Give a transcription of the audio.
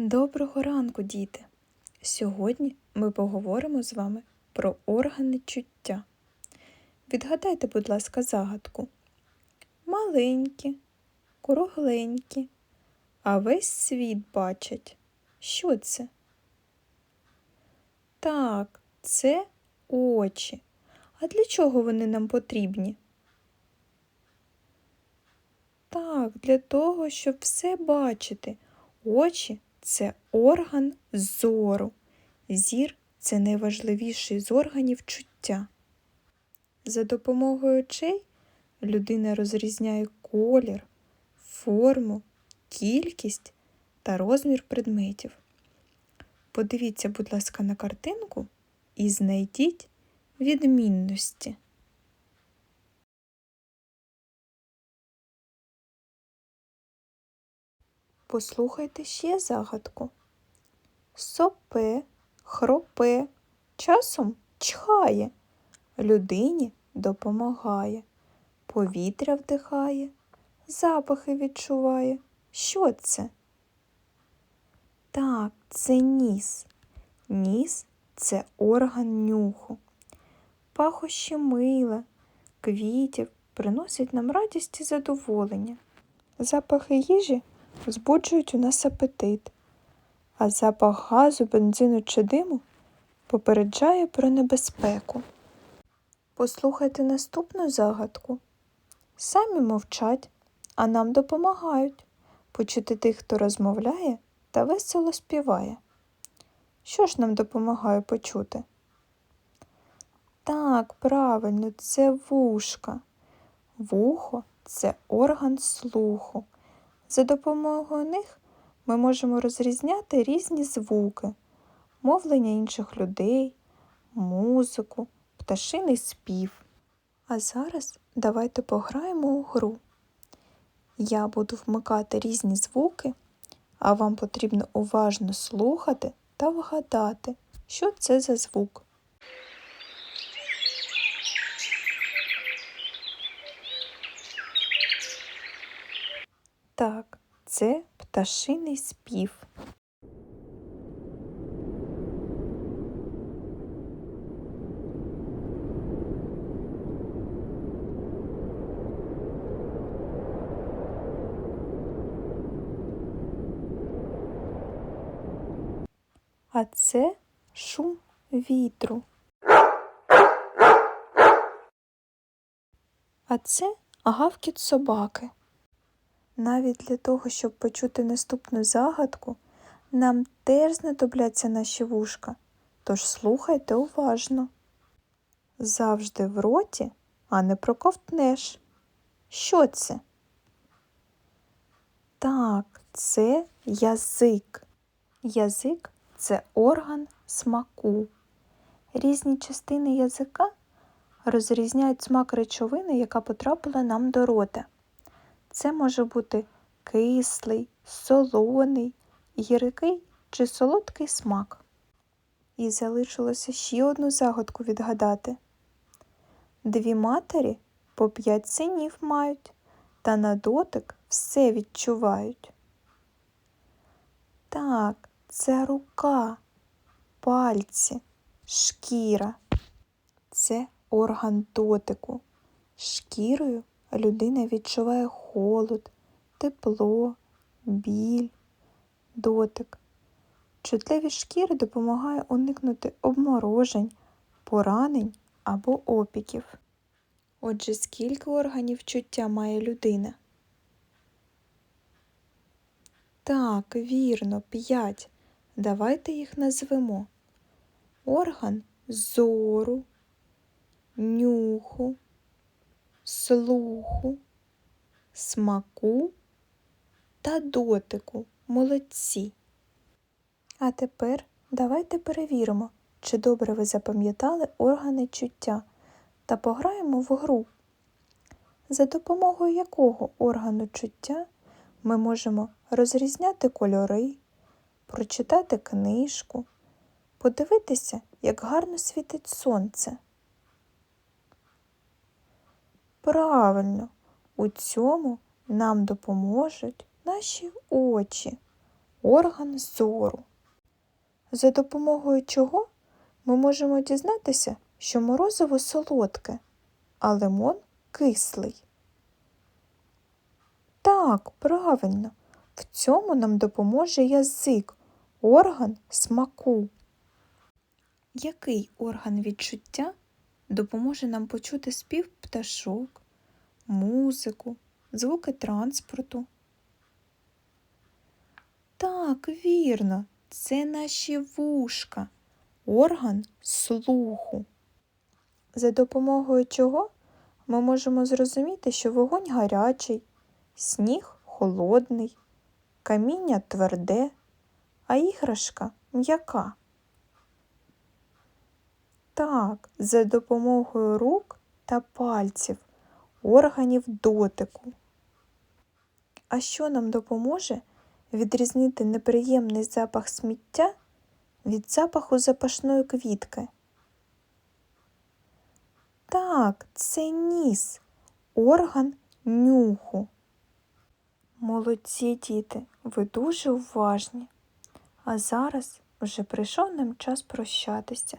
Доброго ранку, діти! Сьогодні ми поговоримо з вами про органи чуття. Відгадайте, будь ласка, загадку. Маленькі, кругленькі, а весь світ бачать. Що це? Так, це очі. А для чого вони нам потрібні? Так, для того, щоб все бачити. Очі це орган зору. Зір це найважливіший з органів чуття. За допомогою очей людина розрізняє колір, форму, кількість та розмір предметів. Подивіться, будь ласка, на картинку і знайдіть відмінності. Послухайте ще загадку. Сопе, хропе, часом чхає, людині допомагає, повітря вдихає, запахи відчуває. Що це? Так, це ніс. Ніс це орган нюху. Пахощі мила, квітів приносять нам радість і задоволення. Запахи їжі збуджують у нас апетит, а запах газу, бензину чи диму попереджає про небезпеку. Послухайте наступну загадку. Самі мовчать, а нам допомагають почути тих, хто розмовляє та весело співає. Що ж нам допомагає почути? Так, правильно, це вушка. Вухо це орган слуху. За допомогою них ми можемо розрізняти різні звуки, мовлення інших людей, музику, пташиний спів. А зараз давайте пограємо у гру. Я буду вмикати різні звуки, а вам потрібно уважно слухати та вгадати, що це за звук. Так, це пташиний спів. А це шум вітру. А це гавкіт собаки. Навіть для того, щоб почути наступну загадку, нам теж знадобляться наші вушка, тож слухайте уважно. Завжди в роті, а не проковтнеш. Що це? Так, це язик. Язик це орган смаку. Різні частини язика розрізняють смак речовини, яка потрапила нам до рота. Це може бути кислий, солоний, гіркий чи солодкий смак. І залишилося ще одну загадку відгадати. Дві матері по п'ять синів мають, та на дотик все відчувають. Так, це рука, пальці, шкіра. Це орган дотику. Шкірою людина відчуває холод, тепло, біль, дотик. Чутливі шкіри допомагає уникнути обморожень, поранень або опіків. Отже, скільки органів чуття має людина? Так, вірно, п'ять. Давайте їх назвемо. Орган зору, нюху, слуху, смаку та дотику. Молодці. А тепер давайте перевіримо, чи добре ви запам'ятали органи чуття та пограємо в гру, за допомогою якого органу чуття ми можемо розрізняти кольори, прочитати книжку, подивитися, як гарно світить сонце. Правильно, у цьому нам допоможуть наші очі. орган зору, за допомогою чого ми можемо дізнатися, що морозиво солодке, а лимон кислий. Так, правильно, в цьому нам допоможе язик, орган смаку. Який орган відчуття допоможе нам почути спів пташок, музику, звуки транспорту? Так, вірно, це наші вушка, орган слуху. За допомогою чого ми можемо зрозуміти, що вогонь гарячий, сніг холодний, каміння тверде, а іграшка м'яка. Так, за допомогою рук та пальців, органів дотику. А що нам допоможе відрізнити неприємний запах сміття від запаху запашної квітки? Так, це ніс, орган нюху. Молодці діти, ви дуже уважні. А зараз вже прийшов нам час прощатися.